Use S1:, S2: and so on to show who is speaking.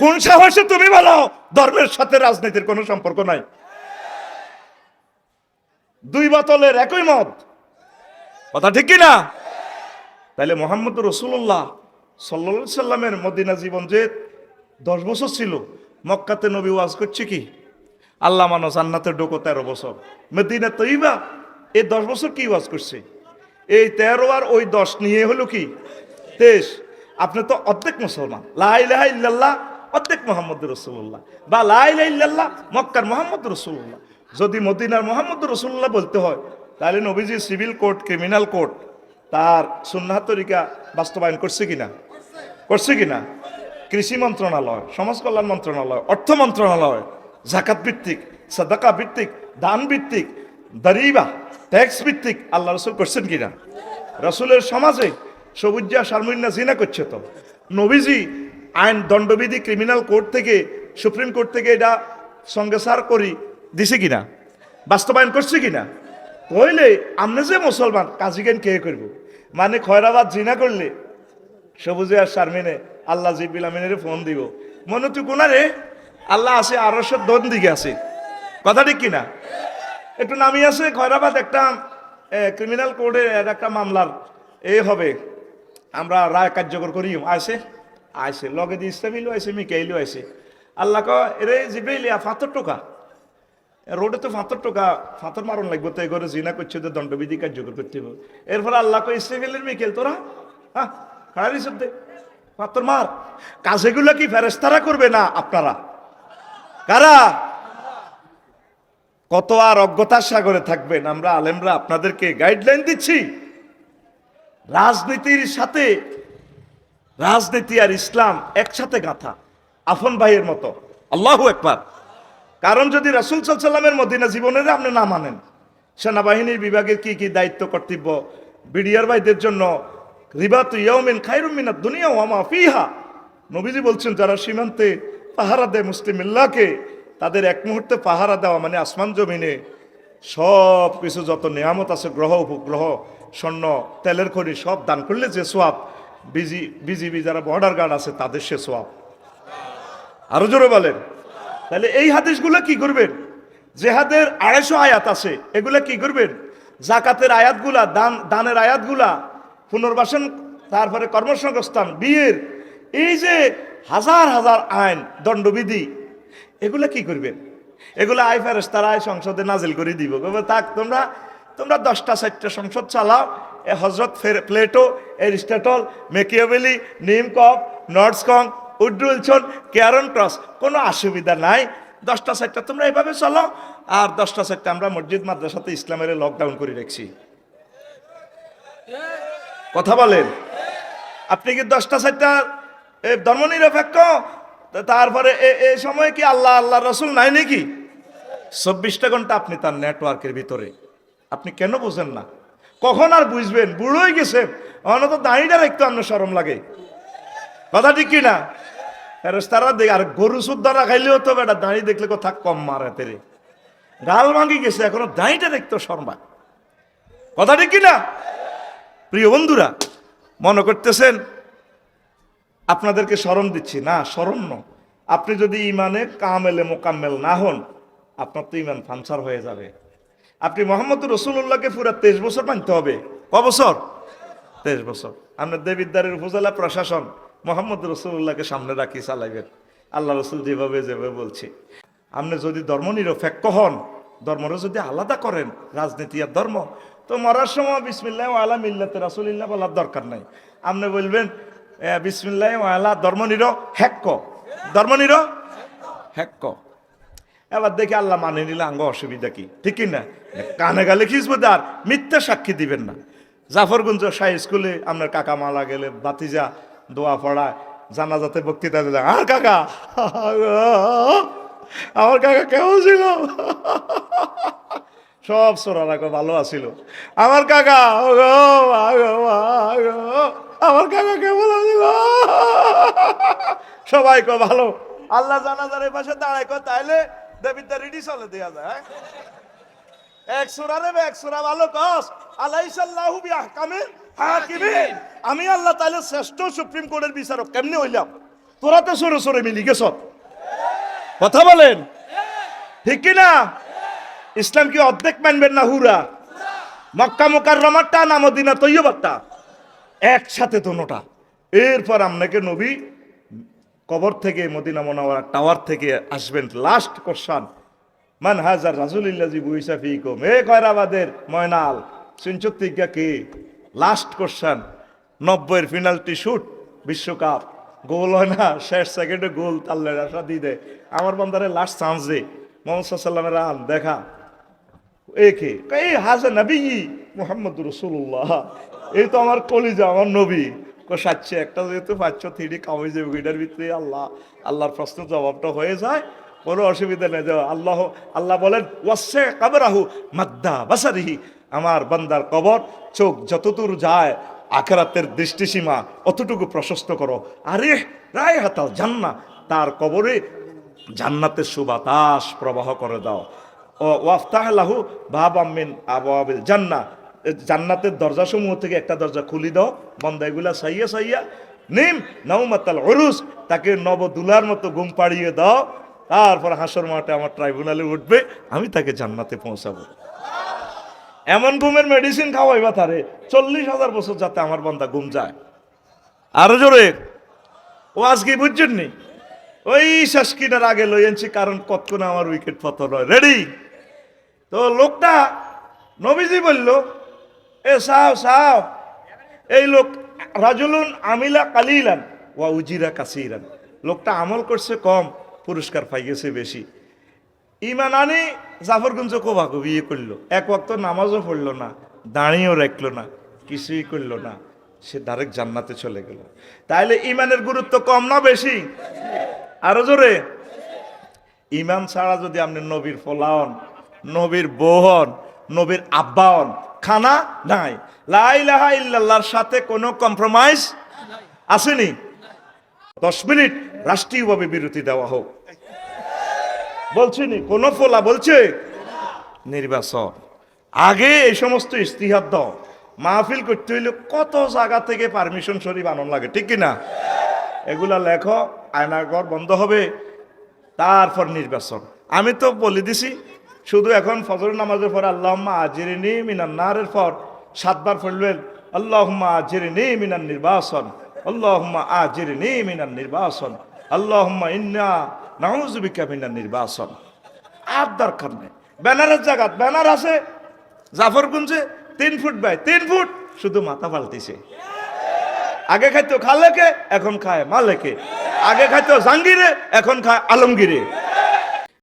S1: কোন সাহসে তুমি বলো? ধর্মের সাথে রাজনীতির কোনো সম্পর্ক নাই। দুই বোতলের একই মত কথা ঠিক কি না? তাহলে মোহাম্মদ রসুল্লাহ সাল্লা সাল্লামের মদিনা জীবন যে দশ বছর ছিল, মক্কাতে নবী ওয়াজ করছে কি? আল্লাহ মানো জান্নাতের ডোকো তেরো বছর। মদিনা তৈবা এই দশ বছর কি ওয়াজ করছে? এই তেরো আর ওই দশ নিয়ে হলো কি? তেইশ। আপনি তো অর্ধেক মুসলমান। লাইলাহা ইল্লাল্লাহ অর্ধেক মোহাম্মদ রসুল্লাহ। বা লাইলাহ ইল্লাল্লাহ, মক্কার মোহাম্মদ রসুল্লাহ। যদি মদিনার মোহাম্মদ রসুল্লাহ বলতে হয়, তাহলে নবীজি সিভিল কোর্ট, ক্রিমিনাল কোর্ট, তার সুন্নাহ তরিকা বাস্তবায়ন করছে কিনা? করছে কিনা? কৃষি মন্ত্রণালয়, সমাজ কল্যাণ মন্ত্রণালয়, অর্থ মন্ত্রণালয়, জাকাত ভিত্তিক, সাদাকা ভিত্তিক, দান ভিত্তিক, দারিবা, ট্যাক্স ভিত্তিক, আল্লাহ রসুল করছেন কিনা? রসুলের সমাজে সবুজা শারমুন্না জিনা করছে তো। নবীজি আইন দণ্ডবিধি ক্রিমিনাল কোর্ট থেকে, সুপ্রিম কোর্ট থেকে এটা সঙ্গে সার করি দিছে কিনা? বাস্তবায়ন করছে কিনা? কইলে আমরা যে মুসলমান কাজীজ্ঞান কে করব? মানে খয়রাবাদ জিনা করলে, সবুজে আর শারমিনে আল্লাহ জিবিল আমিনের ফোন দিব। মনে তুই কোনা রে, আল্লাহ আছে, আরশো দন দিকে আছে। কথা ঠিক কিনা? একটু নামি আছে খয়রাবাদ একটা ক্রিমিনাল কোর্টে একটা মামলার এ হবে। আমরা রায় কার্যকর করি আছে আইসে লগে দিয়ে ইসলামিলও আইসে মিকাইলও আইসে আল্লাহ এরে জিব্রাইলিয়া ফাতর টোকা? রোডে তো ফাঁতর টোকা, ফাঁতর মারণ লাগবে, তো এগোরে জিনা করছে, তো দণ্ডবিধি কার্যকর করতে হবে এরপর আল্লাহ কই ইসরাফিলের মিকেল তোরা? হ্যাঁ খাড়ারি শব্দে ফাঁতর মার। কাজেগুলো কি ফেরেস্তারা করবে না আপনারা? কারা? কত আর অজ্ঞতার সাগরে থাকবেন, আমরা আলেমরা আপনাদেরকে গাইডলাইন দিচ্ছি। রাজনীতির সাথে রাজনীতি আর ইসলাম একসাথে গাঁথা, আফন ভাইয়ের মতো। আল্লাহু একবার কারণ যদি রাসুল সাল্লামের মদিনা জীবনের আপনি না মানেন, সেনাবাহিনীর বিভাগের কি কি দায়িত্ব কর্তব্য, বিডিআর ভাইদের জন্য রিবাত দুনিয়া ফিহা। নবীজি বলছেন, যারা সীমান্তে পাহারা দেয় মুসলিমিল্লাহকে তাদের এক মুহূর্তে পাহারা দেওয়া মানে আসমান জমিনে সব কিছু যত নিয়ামত আছে, গ্রহ, উপগ্রহ, স্বর্ণ, তেলের খনি সব দান করলে যে সোয়াব বিজি, বিজিবি যারা বর্ডার গার্ড আছে, তাদের সে সোয়াব আরও জোরে বলেন। তাহলে এই হাদিসগুলো কি করবেন? জেহাদের আড়াইশো আয়াত আছে, এগুলা কি করবেন? জাকাতের আয়াতগুলা, দান, দানের আয়াতগুলা, পুনর্বাসন, তারপরে কর্মসংস্থান, বিয়ের, এই যে হাজার হাজার আইন, দণ্ডবিধি, এগুলা কি করবেন? এগুলো আই ফেরেস তারা সংসদে নাজিল করে দিব। থাক, তোমরা তোমরা দশটা, চারটা সংসদ চালাও, এ হজরত প্লেটো এরিস্টাটল, মেকিয়াবেলি নিম কপ নর্ডসকং, উড্রুলছন, কেয়ারন ক্রস, কোনো অসুবিধা নাই। দশটা চারটা তোমরা এভাবে চলো, আর দশটা চারটা আমরা মসজিদ মাদ্রাসাতে ইসলামের লকডাউন করে রাখছি। কথা বলেন। আপনি কি দশটা এ, ধর্মনিরপেক্ষ? তারপরে এ- এই সময় কি আল্লাহ আল্লাহ রসুল নাই নাকি? চব্বিশটা ঘণ্টা আপনি তার নেটওয়ার্কের ভিতরে। আপনি কেন বুঝেন না? কখন আর বুঝবেন? বুড়োই গেছে। অনত দাঁড়িয়ে রাখতে আপনার সরম লাগে। কথা ঠিক কিনা? তারা দেখ, আর গরু সুদ্ধারা খাইলেও তো বেটা দাঁড়িয়ে দেখলে কথা কম মারে তেরে। গাল ভাঙি গেছে, এখনও দাঁড়িটা দেখতো শর্মা কথা ঠিক কিনা? প্রিয় বন্ধুরা, মনে করতেছেন, আপনাদেরকে স্মরণ দিচ্ছি? না স্মরণ ন আপনি যদি ইমানে কামেলে মোকাম্মেল না হন, আপনার তো ইমান ফানসার হয়ে যাবে। আপনি মোহাম্মদ রসুল্লাহকে পুরা তেইশ বছর মানতে হবে। ক বছর? তেইশ বছর। আপনার দেবিদ্দারের উপজেলা প্রশাসন মোহাম্মদ রসুল্লাহকে সামনে রাখি, চালাইবেন। আল্লাহ রসুল যেভাবে যেভাবে বলছে। আপনি যদি ধর্মনিরপেক্ষ হন, ধর্মরে যদি আলাদা করেন, রাজনীতি আর ধর্ম, তো মরার সময় বিসমিল্লাহ আলা মিল্লাতে রাসুলিল্লাহ বলার দরকার নাই। আপনি বলবেন বিসমিল্লাহ আলা ধর্ম ধর্মনির হ্যাক্ক ধর্মনির হ্যাক্ক এবার দেখি আল্লাহ মানে নিলে আঙ্গ অসুবিধা কি? ঠিক না কানে গালে খিসবো আর মিথ্যা সাক্ষী দিবেন না। জাফরগঞ্জ শাহ স্কুলে আপনার কাকা মালা গেলে বাতিজা দোয়া পড়ায়, জানাজাতে বক্তৃতা দিলে আর কাকা! আমার কাকা কেমন ছিল? সব সোরারা ভালো আছিল। আমার কাকা আমার কাকা কেমন আছিল? সবাই কো ভালো। আল্লাহ জানাজার এই পাশে দাঁড়ায় কো, তাইলে দেবিদ্যা রেডি চলে দেওয়া যায় হ্যাঁ? এক সুরা নেবে এক সুরা ভালো কস আলাইসাল্লাহু বিআহকামিল হাকিমিন। আমি আল্লাহ তাআলা শ্রেষ্ঠ সুপ্রিম কোর্টের বিচারক কেমনে হইলাম? তোরা তো সরে সরে মিলি গেছ? কথা বলেন? ঠিক কি না ইসলাম কি অর্ধেক মানবেন না হুরা? মক্কা মুকার রমারটা না মদিনা তৈয়বারটা একসাথে দোনোটা এরপর আপনাকে নবী কবর থেকে মদিনা মনোয়ারা টাওয়ার থেকে আসবেন লাস্ট কোশ্চান। মান হাজার রাজুলিল্লাজি বুইসা ফিকুম। এ কয়রাবাদের ময়নাল সিনচত্তিজ্ঞা কে? লাস্ট কোশ্চান নব্বইয়ের ফিনাল্টি শুট বিশ্বকাপ। গোল হয় না, শেষ সেকেন্ডে গোল তাল্লের আশা দিয়ে দেয়। আমার বন্দারে লাস্ট চান্স দে। মোহাম্মদ সাল্লামের রান, দেখা। একে এই হাজা নবী মোহাম্মদ রসুল্লাহ এই তো আমার কলিজা, আমার নবী। সাচ্ছে একটা যেহেতু পাচ্ছ থ্রি কামাই যাবে ভিতরে আল্লাহ, আল্লাহর প্রশ্ন জবাবটা হয়ে যায়। কোনো অসুবিধা নেই। যে আল্লাহ আল্লাহ বলেন ওয়াসে কাবরাহু মাদ্দা বাসারিহি। আমার বান্দার কবর, চোখ যতদূর যায়, আখেরাতের দৃষ্টিসীমা অতটুকু প্রশস্ত করো। আরে, রায় হাতাল, জান্না। তার কবরে জান্নাতের সুবাতাস প্রবাহ করে দাও। ও, ওয়াফতাহ বাব আমিন আবাবিল জান্না। জান্নাতের দরজা সমূহ থেকে একটা দরজা খুলি দাও। বন্ধ এগুলা সাইয়া সাইয়া, নিম নৌমাতাল অরুস তাকে নবদুলার মতো ঘুম পাড়িয়ে দাও। তারপর হাসর মাঠে আমার ট্রাইব্যুনালে উঠবে, আমি তাকে জান্নাতে পৌঁছাবো। এমন ঘুমের মেডিসিন খাওয়াইবা তারে, চল্লিশ হাজার বছর যাতে আমার বান্দা ঘুম যায়। আরও জোরে, ও আজকে বুঝছেন নি? ওই শেষ কিনার আগে আনছি, কারণ কতক্ষণ আমার উইকেট পতন হয় রেডি তো লোকটা, নবীজি বলল, এ সাও সাও, এই লোক রাজুলুন আমিলা কালিলান, ওয়া উজিরা কাসিরান। লোকটা আমল করছে কম পুরস্কার পাইগেছে বেশি। ইমান আনি জাফরগঞ্জ কোবাকো বিয়ে করল। এক ওয়াক্ত নামাজও পড়ল না, দাঁড়িয়েও রাখল না, কিছুই করল না। সে ডাইরেক্ট জান্নাতে চলে গেল। তাইলে ইমানের গুরুত্ব কম না বেশি? আরও জোরে। ইমান ছাড়া যদি আপনি নবীর ফলান নবীর বহন নবীর আব্বায়ন খানা নাই। লাইলাহা ইল্লাল্লাহর সাথে কোনো কম্প্রোমাইজ আসেনি। দশ মিনিট রাষ্ট্রীয়ভাবে বিরতি দেওয়া হোক। বলছিনি কোন ফোলা বলছে? নির্বাচন। আগে এই সমস্ত ইস্তিহার দাও। মাহফিল করতে হইলে কত জায়গা থেকে পারমিশন শরীফ আনন্দ লাগে, ঠিক কিনা? এগুলা লেখো, আয়নাঘর বন্ধ হবে, তারপর নির্বাচন। আমি তো বলে দিছি, শুধু এখন ফজর নামাজের পর আল্লাহ আজিরিনি মিনান নারের পর সাতবার পড়লেন আল্লাহ আজিরিনি মিনান নির্বাচন আল্লাহ আজিরিনি মিনান নির্বাচন আল্লাহ ইন্না নাউজুবিকা মিনান নির্বাচন। আর দরকার নেই। ব্যানারের জায়গা ব্যানার আছে, জাফরগঞ্জে তিন ফুট বাই তিন ফুট, শুধু মাথা পাল্টিছে। আগে খাইতো খালেকে, এখন খায় মালেকে। আগে খাইতো জাঙ্গিরে এখন খায় আলমগীরে।